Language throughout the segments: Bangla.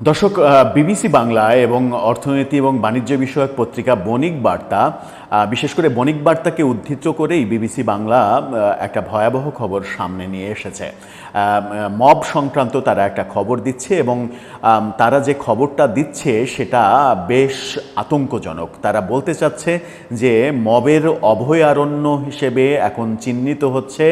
দর্শক বিবিসি বাংলা এবং অর্থনীতি এবং বাণিজ্য বিষয়ক পত্রিকা বণিক বার্তা বিশেষ করে বণিক বার্তাকে উদ্ধৃত করেই বিবিসি বাংলা একটা ভয়াবহ খবর সামনে নিয়ে এসেছে। মব সংক্রান্ত তারা একটা খবর দিচ্ছে এবং তারা যে খবরটা দিচ্ছে সেটা বেশ আতঙ্কজনক। তারা বলতে চাচ্ছে যে মবের অভয়ারণ্য হিসেবে এখন চিহ্নিত হচ্ছে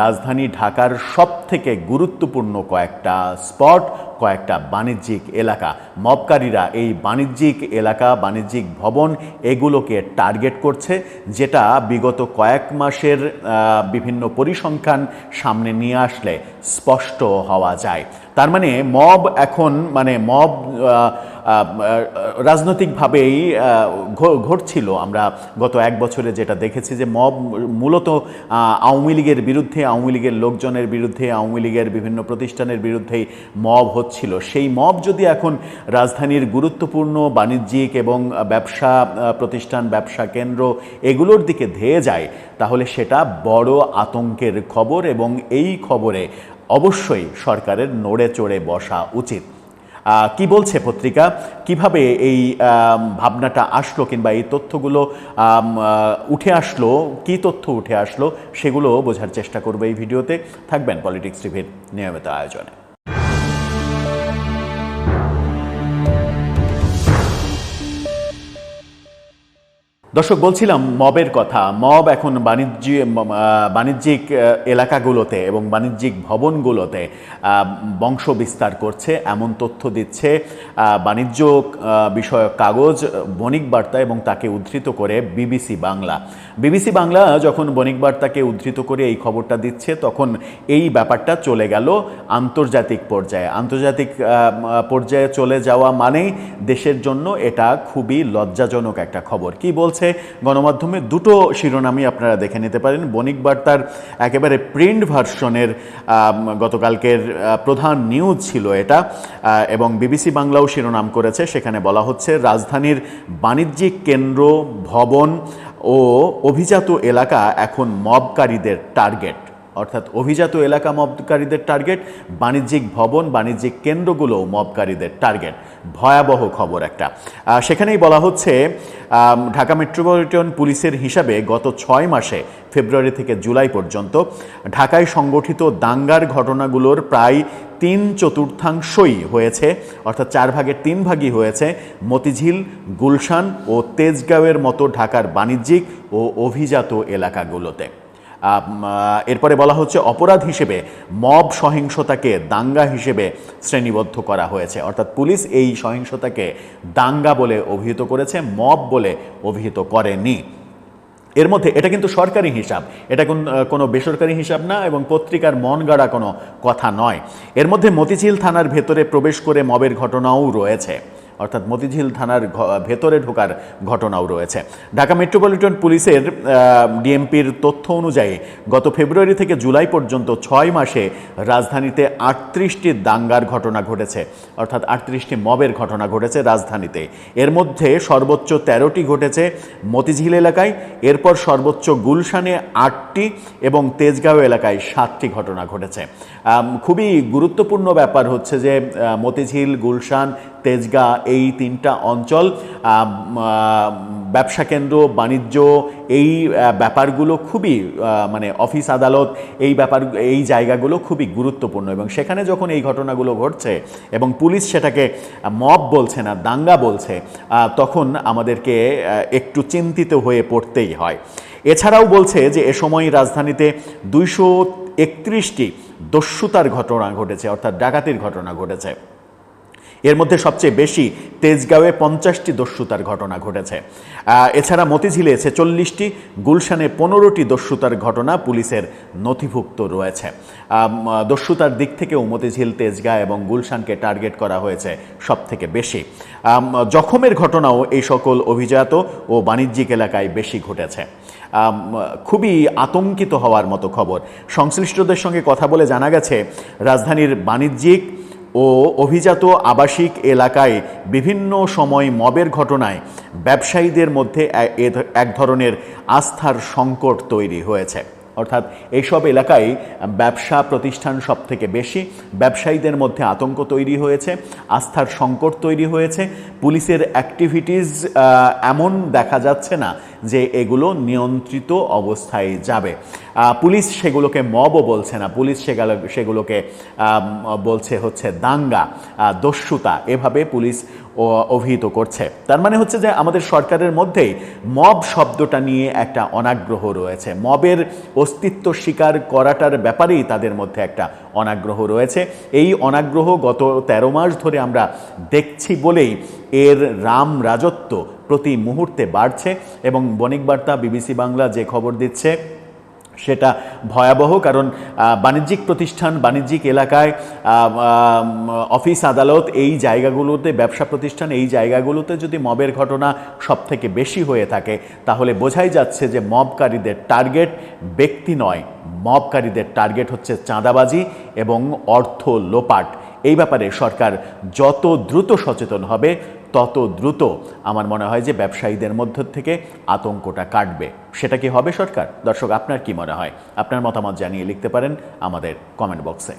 রাজধানী ঢাকার সব থেকে গুরুত্বপূর্ণ কয়েকটা স্পট, কয়েকটা বাণিজ্যিক এলাকা। মবকারীরা এই বাণিজ্যিক এলাকা, বাণিজ্যিক ভবন এগুলোকে টার্গেট করছে, যেটা বিগত কয়েক মাসের বিভিন্ন পরিসংখ্যান সামনে নিয়ে আসলে। আসলে স্পষ্ট হওয়া যায়। তার মানে মব এখন মানে মব রাজনৈতিকভাবেই ঘটছিল। আমরা গত এক বছরে যেটা দেখেছি যে মব মূলত আওয়ামী লীগের বিরুদ্ধে, আওয়ামী লীগের লোকজনের বিরুদ্ধে, আওয়ামী লীগের বিভিন্ন প্রতিষ্ঠানের বিরুদ্ধেই মব হচ্ছিল। সেই মব যদি এখন রাজধানীর গুরুত্বপূর্ণ বাণিজ্যিক এবং ব্যবসা প্রতিষ্ঠান, ব্যবসা কেন্দ্র এগুলোর দিকে ধেয়ে যায়, তাহলে সেটা বড় আতঙ্কের খবর এবং এই খবরে অবশ্যই সরকারের নড়ে চড়ে বসা উচিত। কি বলছে পত্রিকা? কীভাবে এই ভাবনাটা আসলো কিংবা এই তথ্যগুলো উঠে আসলো, কি তথ্য উঠে আসলো, সেগুলো বোঝার চেষ্টা করবে এই ভিডিওতে। থাকবেন পলিটিক্স টিভির নিয়মিত আয়োজনে। দর্শক, বলছিলাম মবের কথা। মব এখন বাণিজ্য বাণিজ্যিক এলাকাগুলোতে এবং বাণিজ্যিক ভবনগুলোতে বংশ বিস্তার করছে, এমন তথ্য দিচ্ছে বাণিজ্য বিষয়ক কাগজ, বণিক বার্তা এবং তাকে উদ্ধৃত করে বিবিসি বাংলা। বিবিসি বাংলা যখন বণিক বার্তাকে উদ্ধৃত করে এই খবরটা দিচ্ছে, তখন এই ব্যাপারটা চলে গেল আন্তর্জাতিক পর্যায়ে। আন্তর্জাতিক পর্যায়ে চলে যাওয়া মানেই দেশের জন্য এটা খুবই লজ্জাজনক একটা খবর। কি বলছে গণমাধ্যমে দুটো শিরোনামই আপনারা দেখে নিতে পারেন। বণিক বার্তার একেবারে প্রিন্ট ভার্সনের গতকালকের প্রধান নিউজ ছিল এটা এবং বিবিসি বাংলাও শিরোনাম করেছে। সেখানে বলা হচ্ছে, রাজধানীর বাণিজ্যিক কেন্দ্র, ভবন ও অভিজাত এলাকা এখন মবকারীদের টার্গেট অর্থাৎ অভিজাত এলাকা মবকারীদের টার্গেট বাণিজ্যিক ভবন, বাণিজ্যিক কেন্দ্রগুলো মবকারীদের টার্গেট ভয়াবহ খবর একটা। সেখানেই বলা হচ্ছে ঢাকা মেট্রোপলিটন পুলিশের হিসাবে গত ছয় মাসে, ফেব্রুয়ারি থেকে জুলাই পর্যন্ত, ঢাকায় সংগঠিত দাঙ্গার ঘটনাগুলোর প্রায় তিন চতুর্থাংশই হয়েছে, অর্থাৎ চার ভাগের তিন ভাগই হয়েছে মতিঝিল, গুলশান ও তেজগাঁওয়ের মতো ঢাকার বাণিজ্যিক ও অভিজাত এলাকাগুলোতে। এরপরে বলা হচ্ছে অপরাধ হিসেবে, মব সহিংসতাকে দাঙ্গা হিসেবে শ্রেণীবদ্ধ করা হয়েছে। অর্থাৎ পুলিশ এই সহিংসতাকে দাঙ্গা বলে অভিহিত করেছে, মব বলে অভিহিত করেনি। এর মধ্যে এটা কিন্তু সরকারি হিসাব, এটা কোন কোনো বেসরকারি হিসাব না এবং পত্রিকার মন গাড়া কোনো কথা নয়। এর মধ্যে মতিঝিল থানার ভেতরে প্রবেশ করে মবের ঘটনাও রয়েছে। অর্থাৎ মতিঝিল থানার ভেতরে ঢোকার ঘটনাও রয়েছে। ঢাকা মেট্রোপলিটন পুলিশের ডিএমপির তথ্য অনুযায়ী গত ফেব্রুয়ারি থেকে জুলাই পর্যন্ত ছয় মাসে রাজধানীতে আটত্রিশটি দাঙ্গার ঘটনা ঘটেছে। অর্থাৎ আটত্রিশটি মবের ঘটনা ঘটেছে রাজধানীতে। এর মধ্যে সর্বোচ্চ তেরোটি ঘটেছে মতিঝিল এলাকায়, এরপর সর্বোচ্চ গুলশানে আটটি এবং তেজগাঁও এলাকায় সাতটি ঘটনা ঘটেছে। খুবই গুরুত্বপূর্ণ ব্যাপার হচ্ছে যে মতিঝিল, গুলশান তেজগাঁ এই তিনটা অঞ্চল ব্যবসা কেন্দ্র, বাণিজ্য, এই ব্যাপারগুলো খুবই মানে অফিস আদালত, এই ব্যাপার, এই জায়গাগুলো খুবই গুরুত্বপূর্ণ। এবং সেখানে যখন এই ঘটনাগুলো ঘটছে এবং পুলিশ সেটাকে মব বলছে না, দাঙ্গা বলছে তখন আমাদেরকে একটু চিন্তিত হয়ে পড়তেই হয়। এছাড়াও বলছে যে এ সময় রাজধানীতে দুইশো একত্রিশটি দস্যুতার ঘটনা ঘটেছে, অর্থাৎ ডাকাতির ঘটনা ঘটেছে। এর মধ্যে সবচেয়ে বেশি তেজগাঁওয়ে পঞ্চাশটি দস্যুতার ঘটনা ঘটেছে। এছাড়া মতিঝিলে ছেচল্লিশটি গুলশানে পনেরোটি দস্যুতার ঘটনা পুলিশের নথিভুক্ত রয়েছে। দস্যুতার দিক থেকেও মতিঝিল তেজগাঁ এবং গুলশানকে টার্গেট করা হয়েছে সব থেকে বেশি জখমের ঘটনাও এই সকল অভিজাত ও বাণিজ্যিক এলাকায় বেশি ঘটেছে। খুবই আতঙ্কিত হওয়ার মতো খবর। সংশ্লিষ্টদের সঙ্গে কথা বলে জানা গেছে, রাজধানীর বাণিজ্যিক ও অভিজাত আবাসিক এলাকায় বিভিন্ন সময় মবের ঘটনায় ব্যবসায়ীদের মধ্যে এক ধরনের আস্থার সংকট তৈরি হয়েছে। অর্থাৎ এইসব এলাকায় ব্যবসা প্রতিষ্ঠান সব থেকে বেশি ব্যবসায়ীদের মধ্যে আতঙ্ক তৈরি হয়েছে, আস্থার সংকট তৈরি হয়েছে। পুলিশের অ্যাক্টিভিটিস এমন দেখা যাচ্ছে না যে এগুলো নিয়ন্ত্রিত অবস্থায় যাবে। পুলিশ সেগুলোকে মবও বলছে না। পুলিশ সেগুলো, সেগুলোকে বলছে হচ্ছে দাঙ্গা দস্যুতা। এভাবে পুলিশ অভিহিত করছে। তার মানে হচ্ছে যে আমাদের সরকারের মধ্যেই মব শব্দটা নিয়ে একটা অনাগ্রহ রয়েছে। মবের অস্তিত্ব স্বীকার করাটার ব্যাপারেই তাদের মধ্যে একটা অনাগ্রহ রয়েছে। এই অনাগ্রহ গত তেরো মাস ধরে আমরা দেখছি বলেই এর রাম রাজত্ব প্রতি মুহূর্তে বাড়ছে এবং বণিক বার্তা, বিবিসি বাংলা যে খবর দিচ্ছে, সেটা ভয়াবহ কারণ বাণিজ্যিক প্রতিষ্ঠান, বাণিজ্যিক এলাকায় অফিস আদালত এই জায়গাগুলোতে, ব্যবসা প্রতিষ্ঠান এই জায়গাগুলোতে যদি মবের ঘটনা সব থেকে বেশি হয়ে থাকে, তাহলে বোঝাই যাচ্ছে যে মবকারীদের টার্গেট ব্যক্তি নয়। মবকারীদের টার্গেট হচ্ছে চাঁদাবাজি এবং অর্থ লোপাট। এই ব্যাপারে সরকার যত দ্রুত সচেতন হবে তত দ্রুত আমার মনে হয় যে ব্যবসায়ীদের মধ্য থেকে আতঙ্কটা কাটবে। সেটা কি হবে সরকার? দর্শক, আপনার কি মনে হয়? আপনার মতামত জানিয়ে লিখতে পারেন আমাদের কমেন্ট বক্সে